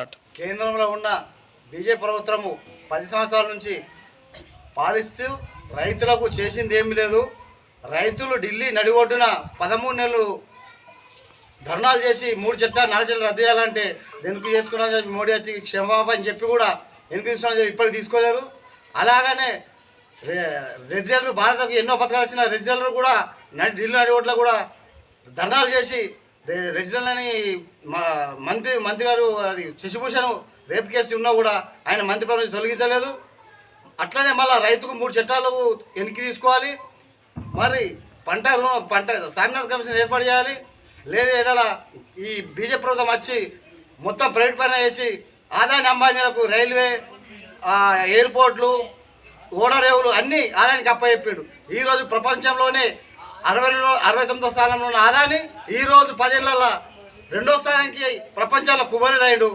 Start. కేంద్రంలో ఉన్న BJP ప్రభుత్వము పది సంవత్సరాల నుంచి పాలిస్తూ రైతులకు చేసింది ఏమీ లేదు. రైతులు ఢిల్లీ నడిగొడ్డున పదమూడు నెలలు ధర్నాలు చేసి మూడు చట్టాలు నాలుగు చట్టాలు రద్దు చేయాలంటే వెనుక చేసుకున్నామని చెప్పి మోడీ వచ్చి క్షమాపణ అని చెప్పి కూడా వెనుక తీసుకున్నామని చెప్పి ఇప్పటికి తీసుకోలేరు. అలాగనే రెజిస్టర్ భారతకు ఎన్నో పథకాలు వచ్చిన రెజిస్టర్ కూడా ఢిల్లీ నడిగొడ్లో కూడా ధర్నాలు చేసి రెజిడెంట్ అని మా మంత్రి మంత్రి గారు అది శశిభూషణ్ రేపు కేసు ఉన్నా కూడా ఆయన మంత్రి పదవి నుంచి తొలగించలేదు. అట్లనే మళ్ళీ రైతుకు మూడు చట్టాలు వెనక్కి తీసుకోవాలి. మరి పంట రుణం పంట సామినాథ్ కమిషన్ ఏర్పాటు చేయాలి. లేని ఎడల ఈ బీజేపీ ప్రభుత్వం వచ్చి మొత్తం ప్రైవేట్ పైన వేసి ఆదాయ అంబానీలకు రైల్వే ఎయిర్పోర్ట్లు ఓడరేవులు అన్నీ ఆదాయానికి అప్పచెప్పిండు. ఈరోజు ప్రపంచంలోనే అరవై అరవై తొమ్మిదో స్థానంలో ఉన్న ఆదాని ఈరోజు పదేళ్ళ రెండో స్థానానికి ప్రపంచంలో కుబరుడైండు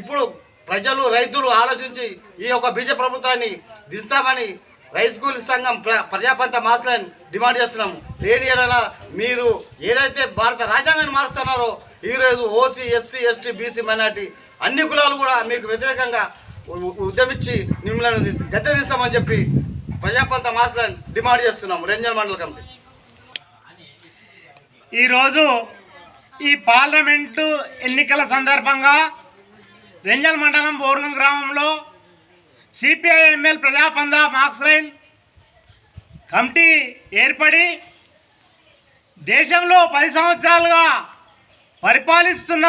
ఇప్పుడు ప్రజలు రైతులు ఆలోచించి ఈ యొక్క బీజేపీ ప్రభుత్వాన్ని దిస్తామని రైతు కూలి సంఘం ప్ర ప్రజాపంత మాస్లని డిమాండ్ చేస్తున్నాము. లేని ఎడల మీరు ఏదైతే భారత రాజ్యాంగాన్ని మారుస్తున్నారో ఈరోజు OC SC ST BC minority అన్ని కులాలు కూడా మీకు వ్యతిరేకంగా ఉద్యమించి మిమ్మల్ని గద్దె తీస్తామని చెప్పి ప్రజాపంత మాస్లని డిమాండ్ చేస్తున్నాము. రంజన్ మండల కమిటీ. ఈరోజు ఈ పార్లమెంటు ఎన్నికల సందర్భంగా రెంజల్ మండలం బోర్గం గ్రామంలో సిపిఐ ఎంఎల్ ప్రజాపంద మార్క్స్ లైన్ కమిటీ ఏర్పడి దేశంలో పది సంవత్సరాలుగా పరిపాలిస్తున్న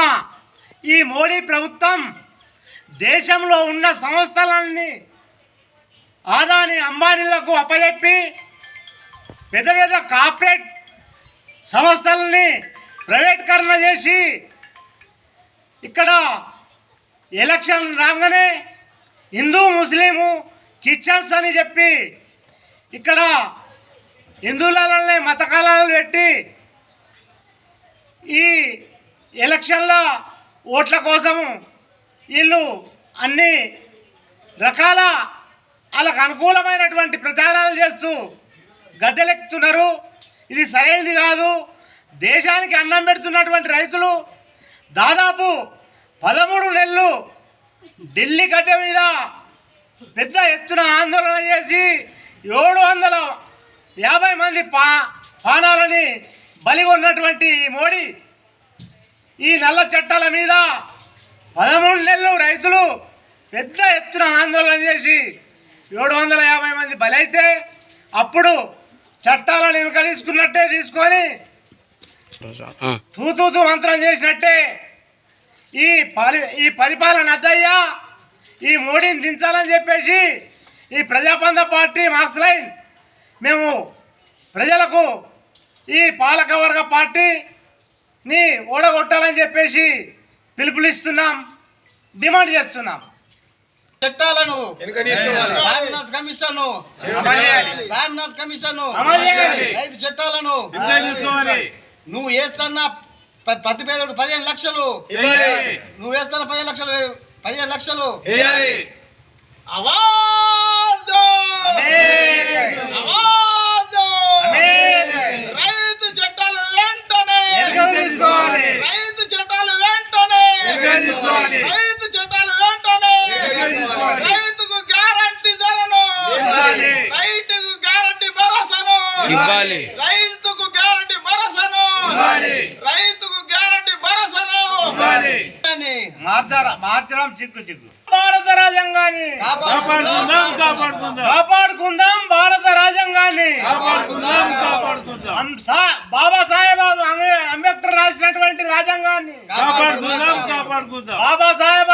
ఈ మోడీ ప్రభుత్వం దేశంలో ఉన్న సంస్థలన్నీ ఆదాని అంబానీలకు అప్పజెప్పి పెద్ద పెద్ద కార్పొరేట్ సంస్థలని ప్రైవేటీకరణ చేసి ఇక్కడ ఎలక్షన్ రాగానే హిందూ ముస్లిము కిచెన్స్ అని చెప్పి ఇక్కడ హిందువులనే మతకాలను పెట్టి ఈ ఎలక్షన్ల ఓట్ల కోసము వీళ్ళు అన్ని రకాల వాళ్ళకు అనుకూలమైనటువంటి ప్రచారాలు చేస్తూ గద్దెలెక్కుతున్నారు. ఇది సరైనది కాదు. దేశానికి అన్నం పెడుతున్నటువంటి రైతులు దాదాపు పదమూడు నెలలు ఢిల్లీ గడ్డ మీద పెద్ద ఎత్తున ఆందోళన చేసి ఏడు వందల యాభై మంది పా పానాలని బలిగొన్నటువంటి మోడీ ఈ నల్ల చట్టాల మీద పదమూడు నెలలు రైతులు పెద్ద ఎత్తున ఆందోళన చేసి ఏడు వందల యాభై మంది బలైతే అప్పుడు చట్టాలను వెనుక తీసుకున్నట్టే తీసుకొని తూతూతూ మంత్రం చేసినట్టే. ఈ పరి ఈ పరిపాలన అద్దయ్యా ఈ మోడీని దించాలని చెప్పేసి ఈ ప్రజాబంధ పార్టీ మార్క్స్ లైన్ మేము ప్రజలకు ఈ పాలకవర్గ పార్టీని ఓడగొట్టాలని చెప్పేసి పిలుపునిస్తున్నాం డిమాండ్ చేస్తున్నాం. చట్టాలను సామినాథ్ కమిషన్. సామినాథ్ కమిషన్. రైతు చట్టాలను. నువ్వు వేస్తున్న ప- ప్రతి పేదోడు పదిహేను లక్షలు. నువ్వు వేస్తున్న పదిహేను లక్షలు పదిహేను లక్షలు. అవార్డు! అవార్డు! ఆమేన్. రైతు చట్టాలు వెంటనే వెనుకకు తీసుకోవాలి. రైతు చట్టాలు వెంటనే వెనుకకు తీసుకోవాలి. రైతు చట్టాలు వెంటనే వెనుకకు తీసుకోవాలి. రైతుకు గ్యారంటీ ధరను ఇవ్వాలి. రైతుకు గ్యారంటీ భరోసాను ఇవ్వాలి. రైతుకు గ్యారంటీ భరోసాను ఇవ్వాలి. రైతుకు గ్యారంటీ భరోసాను ఇవ్వాలి. అని మార్చరా మార్చడం చిక్కు చిక్కు. భారత రాజ్యాంగాన్ని కాపాడుకుందాం కాపాడుకుందాం. భారత రాజ్యాంగాన్ని. కాపాడుకుందాం కాపాడుకుందాం. అం- సా- బాబాసాహెబ్ అంబే- అంబేద్కర్ రాసినటువంటి రాజ్యాంగాన్ని. కాపాడుకుందాం. బాబాసాహెబ్